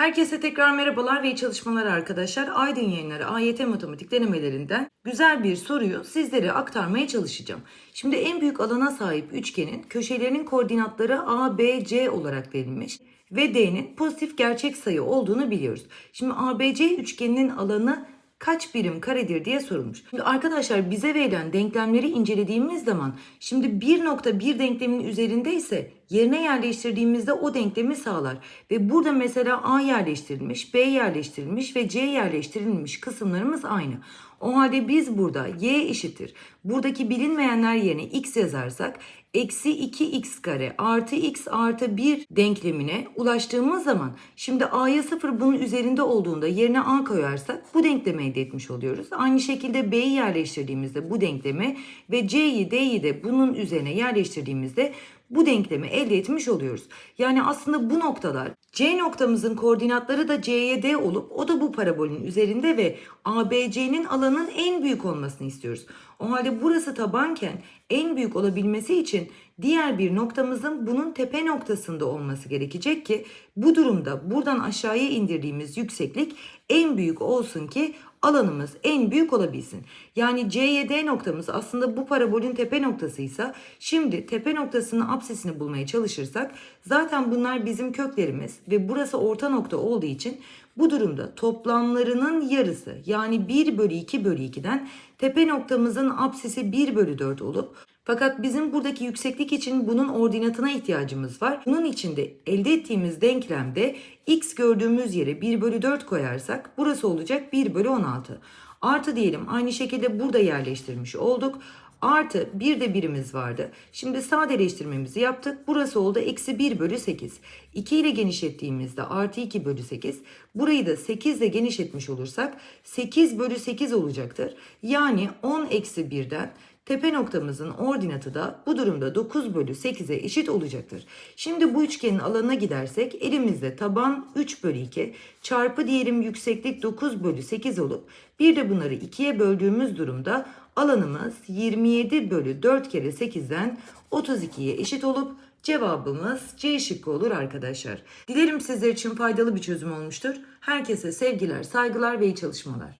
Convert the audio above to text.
Herkese tekrar merhabalar ve iyi çalışmalar arkadaşlar. Aydın Yayınları AYT matematik denemelerinden güzel bir soruyu sizlere aktarmaya çalışacağım. Şimdi en büyük alana sahip üçgenin köşelerinin koordinatları A, B, C olarak verilmiş ve D'nin pozitif gerçek sayı olduğunu biliyoruz. Şimdi ABC üçgeninin alanı kaç birim karedir diye sorulmuş. Şimdi arkadaşlar bize verilen denklemleri incelediğimiz zaman şimdi 1.1 denklemin üzerinde ise yerine yerleştirdiğimizde o denklemi sağlar. Ve burada mesela A yerleştirilmiş, B yerleştirilmiş ve C yerleştirilmiş kısımlarımız aynı. O halde biz burada y eşittir. Buradaki bilinmeyenler yerine x yazarsak eksi 2x kare artı x artı 1 denklemine ulaştığımız zaman şimdi a'ya 0 bunun üzerinde olduğunda yerine a koyarsak bu denklemi elde etmiş oluyoruz. Aynı şekilde b'yi yerleştirdiğimizde bu denklemi ve c'yi d'yi de bunun üzerine yerleştirdiğimizde bu denklemi elde etmiş oluyoruz. Yani aslında bu noktalar C noktamızın koordinatları da C'ye D olup o da bu parabolün üzerinde ve ABC'nin alanın en büyük olmasını istiyoruz. O halde burası tabanken en büyük olabilmesi için diğer bir noktamızın bunun tepe noktasında olması gerekecek ki bu durumda buradan aşağıya indirdiğimiz yükseklik en büyük olsun ki alanımız en büyük olabilsin. Yani CYD noktamız aslında bu parabolün tepe noktasıysa şimdi tepe noktasının apsisini bulmaya çalışırsak zaten bunlar bizim köklerimiz ve burası orta nokta olduğu için bu durumda toplamlarının yarısı yani 1 bölü 2 bölü 2'den tepe noktamızın apsisi 1 bölü 4 olup fakat bizim buradaki yükseklik için bunun ordinatına ihtiyacımız var. Bunun için de elde ettiğimiz denklemde x gördüğümüz yere 1 bölü 4 koyarsak burası olacak 1 bölü 16. Artı diyelim aynı şekilde burada yerleştirmiş olduk. Artı bir de birimiz vardı. Şimdi sadeleştirmemizi yaptık. Burası oldu eksi 1 bölü 8. 2 ile genişlettiğimizde artı 2 bölü 8. Burayı da 8 ile genişletmiş olursak 8 bölü 8 olacaktır. Yani 10 eksi 1'den tepe noktamızın ordinatı da bu durumda 9 bölü 8'e eşit olacaktır. Şimdi bu üçgenin alanına gidersek elimizde taban 3 bölü 2 çarpı diyelim yükseklik 9 bölü 8 olup bir de bunları 2'ye böldüğümüz durumda alanımız 27 bölü 4 kere 8'den 32'ye eşit olup cevabımız C şıkkı olur arkadaşlar. Dilerim sizler için faydalı bir çözüm olmuştur. Herkese sevgiler, saygılar ve iyi çalışmalar.